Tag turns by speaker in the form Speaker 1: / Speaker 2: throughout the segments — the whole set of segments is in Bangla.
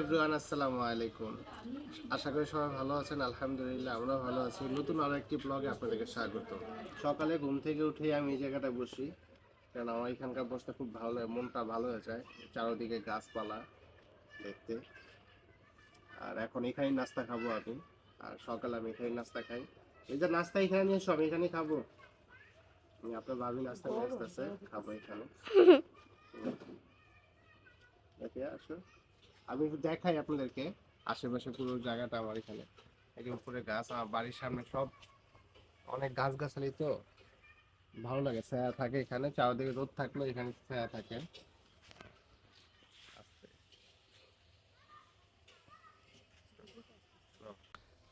Speaker 1: এভরিওয়ান আসসালামু আলাইকুম। আশা করি সবাই ভালো আছেন আলহামদুলিল্লাহ আমরাও ভালো আছি। নতুন আরও একটি ব্লগে আপনাদেরকে স্বাগত। সকালে ঘুম থেকে উঠে আমি এই জায়গাটায় বসি কারণ আমার এখানকার বসতে খুব ভালো লাগে মনটা ভালো হয়ে যায় চারোদিকে গাছপালা দেখতে। আর এখন এখানেই নাস্তা খাব আমি আর সকালে আমি এখানে নাস্তা খাই। এই যে নাস্তা এখানে নিয়ে এসো আমি এখানে খাব। আপনার ভাবি নাস্তা নিয়ে আসতেছে খাব এখানে। দেখে আসো। আমি দেখাই আপনাদেরকে আশেপাশে পুরো জায়গাটা আমার এখানে। এই উপরে গাছ, আমার বাড়ির সামনে সব অনেক গাছ গাছালি তো। ভালো লাগে, ছায়া থাকে এখানে, চারদিকে রোদ থাকল এখানে ছায়া থাকে।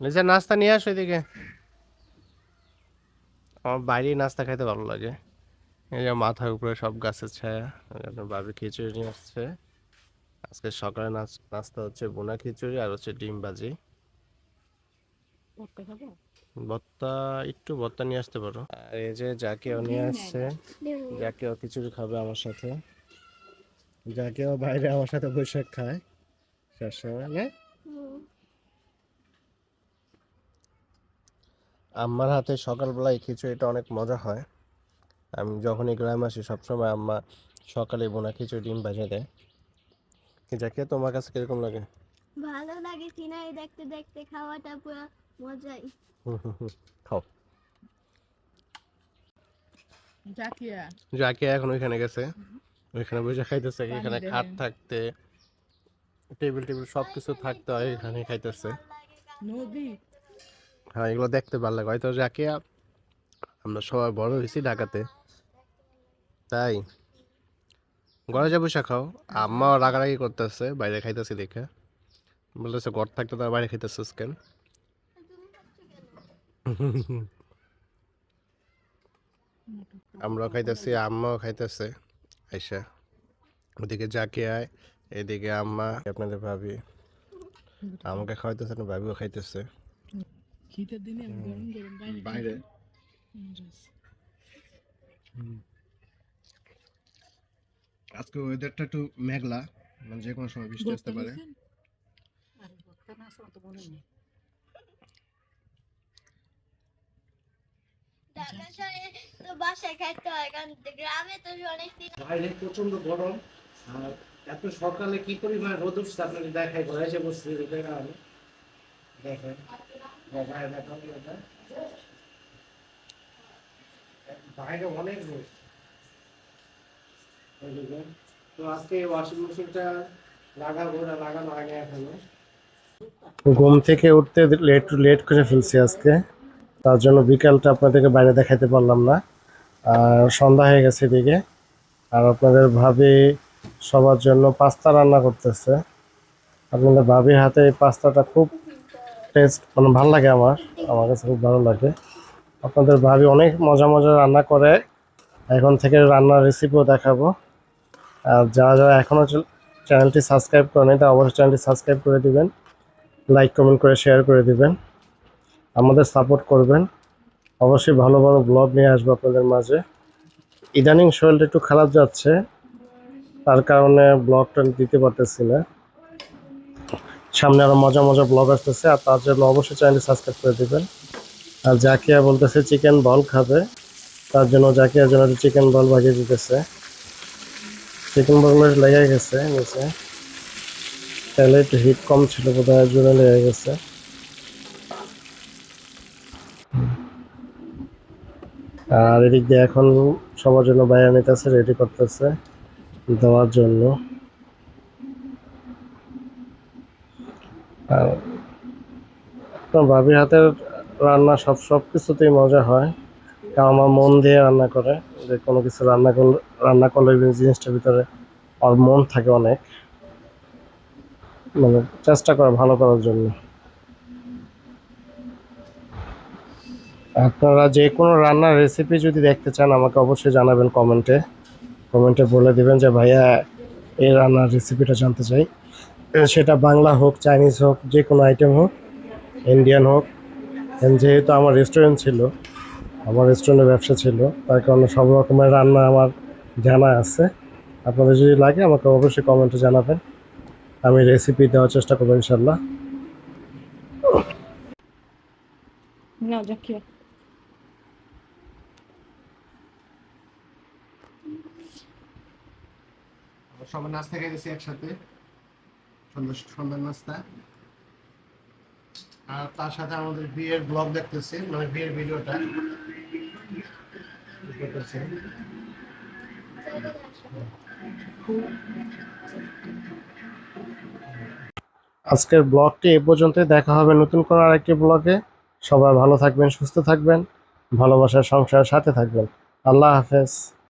Speaker 1: নিজের নাস্তা নিয়ে আসো এদিকে। আমার বাইরে নাস্তা খাইতে ভালো লাগে। এই যে মাথার উপরে সব গাছের ছায়া বাবি খিচুড়ি নিয়ে আসছে। আজকে সকালে নাস্তা হচ্ছে বোনা খিচুড়ি আর হচ্ছে ডিম ভাজি। ভর্তা একটু ভর্তা নিয়ে আসতে পারো। আর এই যে যাকেও নিয়ে আসছে। যাকেও খিচুড়ি খাবে আমার সাথে। যাকেও বাইরে আমার সাথে বসে খায়। সবসময় না আম্মার হাতে সকালবেলায় খিচুড়িটা অনেক মজা হয়। আমি যখনই গ্রামে আসি সবসময় আম্মা সকালে বোনা খিচুড়ি ডিম ভেজে দেয়। কি যাকে তোমার কাছে কীরকম লাগে?
Speaker 2: ভালো লাগে সিনারি দেখতে দেখতে খাওয়াটা পুরো মজাই।
Speaker 1: খাও।
Speaker 3: জাকিয়া।
Speaker 1: জাকিয়া এখন ওইখানে গেছে। ওইখানে বসে খাইতেছে এখানে খাট থাকতে টেবিল টেবিল সব কিছু থাকতে হয় এখানে খাইতেছে।
Speaker 3: নদী।
Speaker 1: হ্যাঁ এগুলো দেখতে ভালো লাগে। হয়তো জাকিয়া আমরা সবাই বড় হয়েছি ঢাকাতে। তাই। ঘরে যা বসে খাও। আম্মাও রাগারাগি করতেছে বাইরে খাইতেছি দেখে। বলতেছে ঘর থাকতে তার বাইরে খাইতেছিস কেন? আমরাও খাইতেছি আম্মাও খাইতেছে। আইসা ওদিকে যাকে আয় এদিকে আম্মা আপনাদের ভাবি। আমাকে খাওয়াইতেছে না ভাবিও খাইতেছে।
Speaker 3: শীতের দিনে গরম গরম বাইরে।
Speaker 1: আজকে ওয়েদারটা একটু মেঘলা মানে যে কোনো সময় বৃষ্টি আসতে পারে। বাইরে প্রচণ্ড গরম আর এত সকালে কি পরিমাণ রোদ উঠছে আপনাকে দেখাই ঘরে এসে বসছি দেখা আমি দেখেন বাইরে অনেক রোদ। তো আজকে ওয়াশিং মেশিনটা লাগাবো না লাগানো হয়নি এখনও ঘুম থেকে উঠতে লেট লেট করে ফেলছি আজকে। তার জন্য বিকালটা আপনাদেরকে বাইরে দেখাতে পারলাম না। আর সন্ধ্যা হয়ে গেছে এদিকে। আর আপনাদের ভাবি সবার জন্য পাস্তা রান্না করতেছে। আপনাদের ভাবির হাতে এই পাস্তাটা খুব টেস্ট মানে ভালো লাগে আমার। আমার কাছে খুব ভালো লাগে। আপনাদের ভাবি অনেক মজা মজা রান্না করে। এখন থেকে রান্নার রেসিপিও দেখাবো। আর যারা যারা এখনও চ্যানেলটি সাবস্ক্রাইব করেনি তা অবশ্যই চ্যানেলটি সাবস্ক্রাইব করে দিবেন, লাইক, কমেন্ট করে, শেয়ার করে দিবেন, আমাদের সাপোর্ট করবেন। অবশ্যই ভালো ভালো ব্লগ নিয়ে আসব আপনাদের মাঝে। ইদানিং শরীরটা একটু খারাপ যাচ্ছে, তার কারণে ব্লগটা দিতে পারতেছি না। সামনে আরও মজা মজা ব্লগ আসতেছে, আর তার জন্য অবশ্যই চ্যানেলটি সাবস্ক্রাইব করে দিবেন। আর জাকিয়া বলতেছে চিকেন বল খাবে। তার জন্য জাকিয়ার জন্য চিকেন বল ভাজিয়ে দিতেছে। চিকেন বলগুলো লেগে গেছে নিচে তেলে একটু হিট কম ছিল বোধহয়, এর জন্য লেগে গেছে। আর এদিক দিয়ে এখন সবার জন্য বাইরে নিতেছে রেডি করতেছে দেওয়ার জন্য। আর ভাবির হাতের রান্না সব সব কিছুতেই মজা হয়। আমার মন দিয়ে রান্না করে, যে কোনো কিছু রান্না করলে রান্না করলে জিনিসটার ভিতরে আর মন থাকে অনেক। মানে চেষ্টা করে, ভালো করার জন্য। আপনারা যে কোনো রান্নার রেসিপি যদি দেখতে চান, আমাকে অবশ্যই জানাবেন কমেন্টে। কমেন্টে বলে দিবেন যে, ভাইয়া, এই রান্নার রেসিপিটা জানতে চাই। সেটা বাংলা হোক, চাইনিজ হোক, যে কোনো আইটেম হোক ইন্ডিয়ান হোক। যেহেতু আমার রেস্টুরেন্ট ছিল আমার রেস্টুরেন্টের ব্যবসা ছিল তার কারণে সব রকমের রান্না আমার জানা আছে। আপনাদের যদি লাগে আমাকে অবশ্যই কমেন্টে জানাবেন। আমি রেসিপি দেওয়ার চেষ্টা করব ইনশাল্লাহ
Speaker 3: না জাকিয়া
Speaker 1: সবাই নাস্তা খেয়েছি একসাথে। সন্ধ্যা সন্ধ্যার নাস্তা। আর তার সাথে আমাদের বিয়ের ব্লগ দেখতেছি মানে বিয়ের ভিডিওটা। আজকের ব্লগটি এ পর্যন্তই, দেখা হবে নতুন কোনো আরেকটি ব্লগে সবাই ভালো থাকবেন, সুস্থ থাকবেন, ভালোবাসার সংসারের সাথে থাকবেন। আল্লাহ হাফেজ।